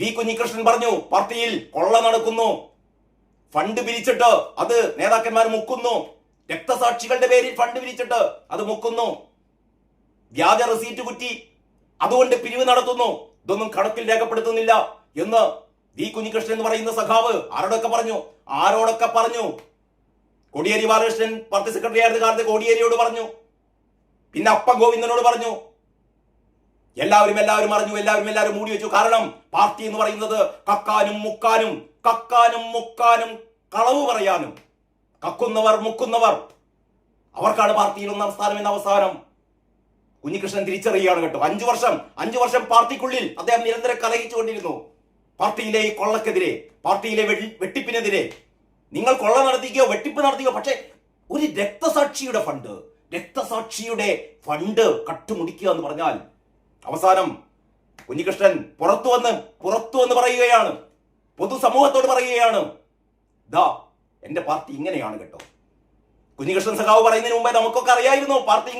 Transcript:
V Kunhikrishnan പറഞ്ഞു പാർട്ടിയിൽ കൊള്ള നടക്കുന്നു. ഫണ്ട് പിരിച്ചിട്ട് അത് നേതാക്കന്മാർ മുക്കുന്നു. രക്തസാക്ഷികളുടെ പേരിൽ ഫണ്ട് പിരിച്ചിട്ട് അത് മുക്കുന്നു. വ്യാജ റെസീറ്റ് കുറ്റി അതുകൊണ്ട് പിരിവ് നടത്തുന്നു. ഇതൊന്നും കണക്കിൽ രേഖപ്പെടുത്തുന്നില്ല എന്ന് വി കുഞ്ഞികൃഷ്ണൻ എന്ന് പറയുന്ന സഖാവ് ആരോടൊക്കെ പറഞ്ഞു? ആരോടൊക്കെ പറഞ്ഞു? കോടിയേരി ബാലകൃഷ്ണൻ പാർട്ടി സെക്രട്ടറി ആയിരുന്ന കാലത്ത് കോടിയേരിയോട് പറഞ്ഞു. പിന്നെ അപ്പ ഗോവിന്ദനോട് പറഞ്ഞു. എല്ലാവരും എല്ലാവരും അറിഞ്ഞു എല്ലാവരും എല്ലാവരും മൂടി വെച്ചു. കാരണം പാർട്ടി എന്ന് പറയുന്നത് കക്കാനും മുക്കാനും കക്കാനും മുക്കാനും കളവ് പറയാനും. കക്കുന്നവർ മുക്കുന്നവർ. അവർക്കാണ് പാർട്ടിയിൽ ഒന്നാം സ്ഥാനം എന്ന അവസാനം. കുഞ്ഞികൃഷ്ണൻ തിരിച്ചറിയുകയാണ് കേട്ടോ. അഞ്ചു വർഷം അഞ്ചു വർഷം പാർട്ടിക്കുള്ളിൽ അദ്ദേഹം നിരന്തരം കലഹിച്ചുകൊണ്ടിരുന്നു പാർട്ടിയിലെ ഈ കൊള്ളക്കെതിരെ പാർട്ടിയിലെ വെട്ടിപ്പിനെതിരെ. നിങ്ങൾ കൊള്ള നടത്തിക്കോ വെട്ടിപ്പ് നടത്തിക്കോ പക്ഷേ ഒരു രക്തസാക്ഷിയുടെ ഫണ്ട് രക്തസാക്ഷിയുടെ ഫണ്ട് കട്ടുമുടിക്കുക എന്ന് പറഞ്ഞാൽ അവസാനം കുഞ്ഞികൃഷ്ണൻ പുറത്തു വന്ന് പുറത്തു വന്ന് പറയുകയാണ്. പൊതുസമൂഹത്തോട് പറയുകയാണ്. ദാ എന്റെ പാർട്ടി ഇങ്ങനെയാണ് കേട്ടോ. കുഞ്ഞികൃഷ്ണൻ സഖാവ് പറയുന്നതിന് മുമ്പേ നമുക്കൊക്കെ അറിയായിരുന്നു പാർട്ടി